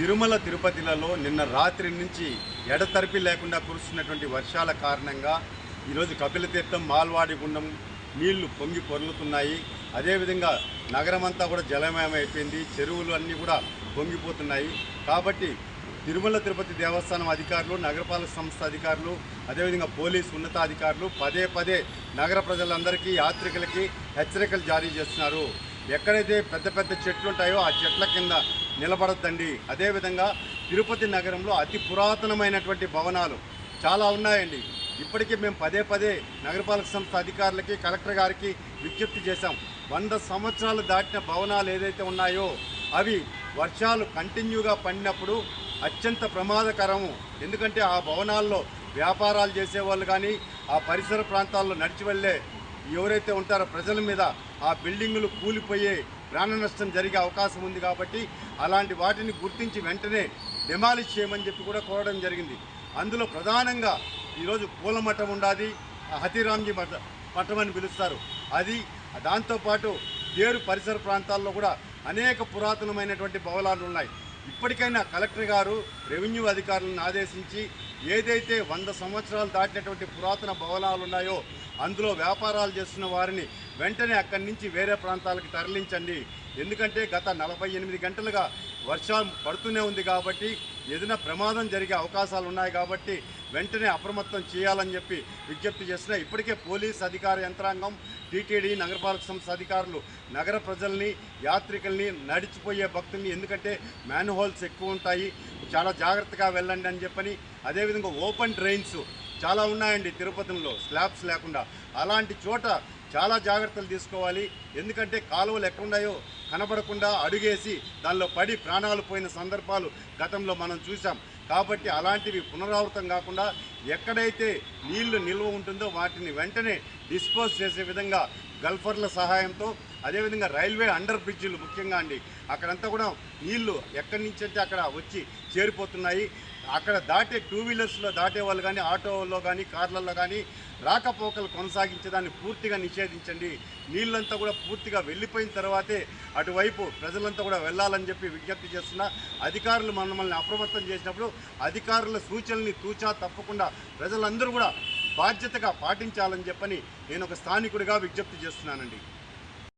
తిరుమల తిరుపతిలలో నిన్న రాత్రి నుంచి ఎడతెరిపి లేకుండా కురుస్తున్నటువంటి వర్షాల కారణంగా ఈరోజు కపిలతీర్థం మాల్వాడి గుండం నీళ్ళు పొంగి పొర్లుతున్నాయి. అదేవిధంగా నగరమంతా కూడా జలమయం అయిపోయింది చెరువులు అన్నీ కూడా పొంగిపోతున్నాయి. కాబట్టి తిరుమల తిరుపతి దేవస్థానం అధికారులు నగరపాలక సంస్థ అధికారులు అదేవిధంగా పోలీసు ఉన్నతాధికారులు పదే పదే నగర ప్రజలందరికీ యాత్రికులకి హెచ్చరికలు జారీ చేస్తున్నారు. ఎక్కడైతే పెద్ద పెద్ద చెట్లు ఉంటాయో ఆ చెట్ల కింద నిలబడద్దండి. అదేవిధంగా తిరుపతి నగరంలో అతి పురాతనమైనటువంటి భవనాలు చాలా ఉన్నాయండి. ఇప్పటికీ మేము పదే పదే నగరపాలక సంస్థ అధికారులకి కలెక్టర్ గారికి విజ్ఞప్తి చేశాం. వంద సంవత్సరాలు దాటిన భవనాలు ఏదైతే ఉన్నాయో అవి వర్షాలు కంటిన్యూగా పడినప్పుడు అత్యంత ప్రమాదకరము. ఎందుకంటే ఆ భవనాల్లో వ్యాపారాలు చేసేవాళ్ళు కానీ ఆ పరిసర ప్రాంతాల్లో నడిచి వెళ్ళే ఎవరైతే ఉంటారో ప్రజల మీద ఆ బిల్డింగులు కూలిపోయే ప్రాణ నష్టం జరిగే అవకాశం ఉంది కాబట్టి అలాంటి వాటిని గుర్తించి వెంటనే డెమాలిష్ చేయమని చెప్పి కూడా కోరడం జరిగింది. అందులో ప్రధానంగా ఈరోజు పూల మఠం ఉండాది ఆ హతిరామ్జీ మఠ మఠం అని పిలుస్తారు. అది దాంతోపాటు దేరు పరిసర ప్రాంతాల్లో కూడా అనేక పురాతనమైనటువంటి భవనాలు ఉన్నాయి. ఇప్పటికైనా కలెక్టర్ గారు రెవెన్యూ అధికారులను ఆదేశించి ఏదైతే వంద సంవత్సరాలు దాటినటువంటి పురాతన భవనాలు ఉన్నాయో అందులో వ్యాపారాలు చేస్తున్న వారిని వెంటనే అక్కడి నుంచి వేరే ప్రాంతాలకు తరలించండి. ఎందుకంటే గత నలభై ఎనిమిది గంటలుగా వర్షం పడుతూనే ఉంది కాబట్టి ఏదైనా ప్రమాదం జరిగే అవకాశాలు ఉన్నాయి కాబట్టి వెంటనే అప్రమత్తం చేయాలని చెప్పి విజ్ఞప్తి చేసిన ఇప్పటికే పోలీస్ అధికార యంత్రాంగం టీటీడీ నగరపాలక సంస్థ అధికారులు నగర ప్రజల్ని యాత్రికుల్ని నడిచిపోయే భక్తుల్ని ఎందుకంటే మ్యాన్హోల్స్ ఎక్కువ ఉంటాయి. చాలా జాగ్రత్తగా వెళ్ళండి అని చెప్పని అదేవిధంగా ఓపెన్ డ్రైన్స్ చాలా ఉన్నాయండి తిరుపతిలో. స్లాబ్స్ లేకుండా. అలాంటి చోట చాలా జాగ్రత్తలు తీసుకోవాలి. ఎందుకంటే కాలువలు ఎక్కడున్నాయో కనబడకుండా అడుగేసి దానిలో పడి ప్రాణాలు పోయిన సందర్భాలు గతంలో మనం చూసాం కాబట్టి అలాంటివి పునరావృతం కాకుండా ఎక్కడైతే నీళ్ళు నిల్వ ఉంటుందో వాటిని వెంటనే డిస్పోజ్ చేసే విధంగా గల్ఫర్ల సహాయంతో అదేవిధంగా రైల్వే అండర్ బ్రిడ్జిలు ముఖ్యంగా అండి. అక్కడంతా కూడా నీళ్ళు ఎక్కడి నుంచి అంటే అక్కడ వచ్చి చేరిపోతున్నాయి. అక్కడ దాటే టూ వీలర్స్లో దాటే వాళ్ళు కానీ ఆటోలో కానీ కార్లలో కానీ రాకపోకలు కొనసాగించేదాన్ని పూర్తిగా నిషేధించండి. నీళ్ళంతా కూడా పూర్తిగా వెళ్ళిపోయిన తర్వాతే అటువైపు ప్రజలంతా కూడా వెళ్ళాలని చెప్పి విజ్ఞప్తి చేస్తున్నా. అధికారులు మనల్ని అప్రమత్తం చేసినప్పుడు అధికారుల సూచనల్ని తూచా తప్పకుండా ప్రజలందరూ కూడా బాధ్యతగా పాటించాలని చెప్పని నేను ఒక స్థానికుడిగా విజ్ఞప్తి చేస్తున్నానండి.